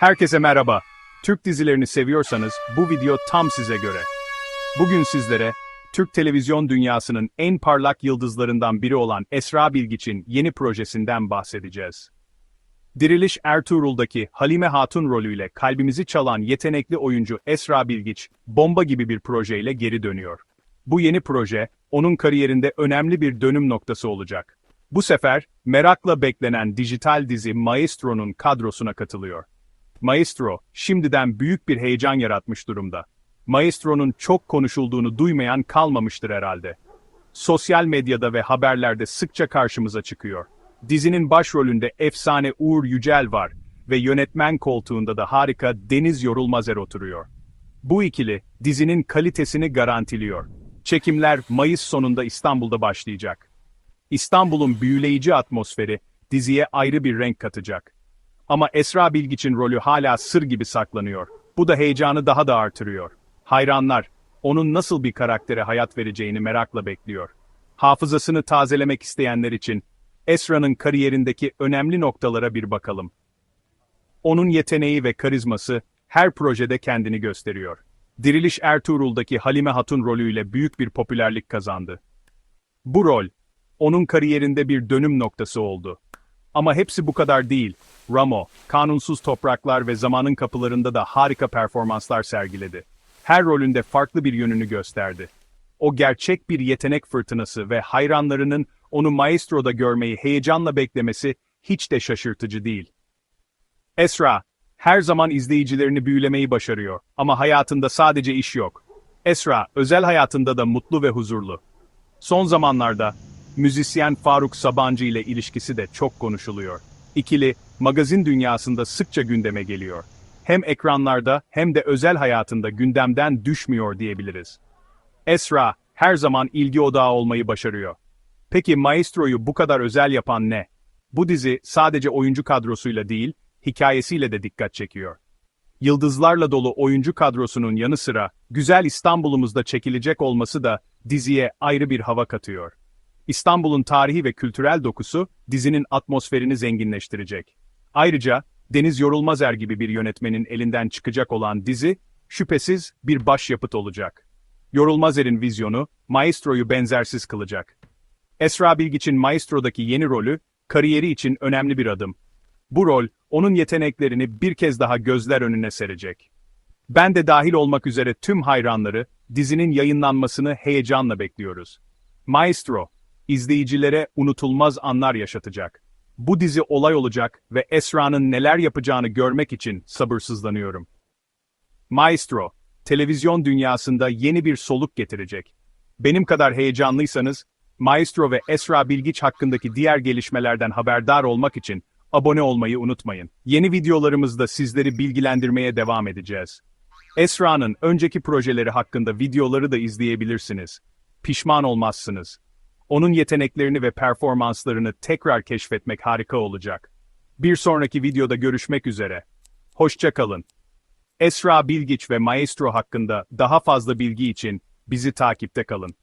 Herkese merhaba. Türk dizilerini seviyorsanız bu video tam size göre. Bugün sizlere Türk televizyon dünyasının en parlak yıldızlarından biri olan Esra Bilgiç'in yeni projesinden bahsedeceğiz. Diriliş Ertuğrul'daki Halime Hatun rolüyle kalbimizi çalan yetenekli oyuncu Esra Bilgiç, bomba gibi bir projeyle geri dönüyor. Bu yeni proje, onun kariyerinde önemli bir dönüm noktası olacak. Bu sefer, merakla beklenen dijital dizi Maestro'nun kadrosuna katılıyor. Maestro, şimdiden büyük bir heyecan yaratmış durumda. Maestro'nun çok konuşulduğunu duymayan kalmamıştır herhalde. Sosyal medyada ve haberlerde sıkça karşımıza çıkıyor. Dizinin başrolünde efsane Uğur Yücel var ve yönetmen koltuğunda da harika Deniz Yorulmazer oturuyor. Bu ikili, dizinin kalitesini garantiliyor. Çekimler Mayıs sonunda İstanbul'da başlayacak. İstanbul'un büyüleyici atmosferi, diziye ayrı bir renk katacak. Ama Esra Bilgiç'in rolü hala sır gibi saklanıyor. Bu da heyecanı daha da artırıyor. Hayranlar, onun nasıl bir karaktere hayat vereceğini merakla bekliyor. Hafızasını tazelemek isteyenler için, Esra'nın kariyerindeki önemli noktalara bir bakalım. Onun yeteneği ve karizması, her projede kendini gösteriyor. Diriliş Ertuğrul'daki Halime Hatun rolüyle büyük bir popülerlik kazandı. Bu rol, onun kariyerinde bir dönüm noktası oldu. Ama hepsi bu kadar değil. Ramo, Kanunsuz Topraklar ve Zamanın Kapılarında da harika performanslar sergiledi. Her rolünde farklı bir yönünü gösterdi. O gerçek bir yetenek fırtınası ve hayranlarının onu Maestro'da görmeyi heyecanla beklemesi hiç de şaşırtıcı değil. Esra, her zaman izleyicilerini büyülemeyi başarıyor ama hayatında sadece iş yok. Esra, özel hayatında da mutlu ve huzurlu. Son zamanlarda, müzisyen Faruk Sabancı ile ilişkisi de çok konuşuluyor. İkili, magazin dünyasında sıkça gündeme geliyor. Hem ekranlarda hem de özel hayatında gündemden düşmüyor diyebiliriz. Esra, her zaman ilgi odağı olmayı başarıyor. Peki Maestro'yu bu kadar özel yapan ne? Bu dizi sadece oyuncu kadrosuyla değil, hikayesiyle de dikkat çekiyor. Yıldızlarla dolu oyuncu kadrosunun yanı sıra, güzel İstanbul'umuzda çekilecek olması da diziye ayrı bir hava katıyor. İstanbul'un tarihi ve kültürel dokusu dizinin atmosferini zenginleştirecek. Ayrıca Deniz Yorulmazer gibi bir yönetmenin elinden çıkacak olan dizi şüphesiz bir başyapıt olacak. Yorulmazer'in vizyonu Maestro'yu benzersiz kılacak. Esra Bilgiç'in Maestro'daki yeni rolü kariyeri için önemli bir adım. Bu rol onun yeteneklerini bir kez daha gözler önüne serecek. Ben de dahil olmak üzere tüm hayranları dizinin yayınlanmasını heyecanla bekliyoruz. Maestro, izleyicilere unutulmaz anlar yaşatacak. Bu dizi olay olacak ve Esra'nın neler yapacağını görmek için sabırsızlanıyorum. Maestro, televizyon dünyasında yeni bir soluk getirecek. Benim kadar heyecanlıysanız, Maestro ve Esra Bilgiç hakkındaki diğer gelişmelerden haberdar olmak için abone olmayı unutmayın. Yeni videolarımızda sizleri bilgilendirmeye devam edeceğiz. Esra'nın önceki projeleri hakkında videoları da izleyebilirsiniz. Pişman olmazsınız. Onun yeteneklerini ve performanslarını tekrar keşfetmek harika olacak. Bir sonraki videoda görüşmek üzere. Hoşça kalın. Esra Bilgiç ve Maestro hakkında daha fazla bilgi için bizi takipte kalın.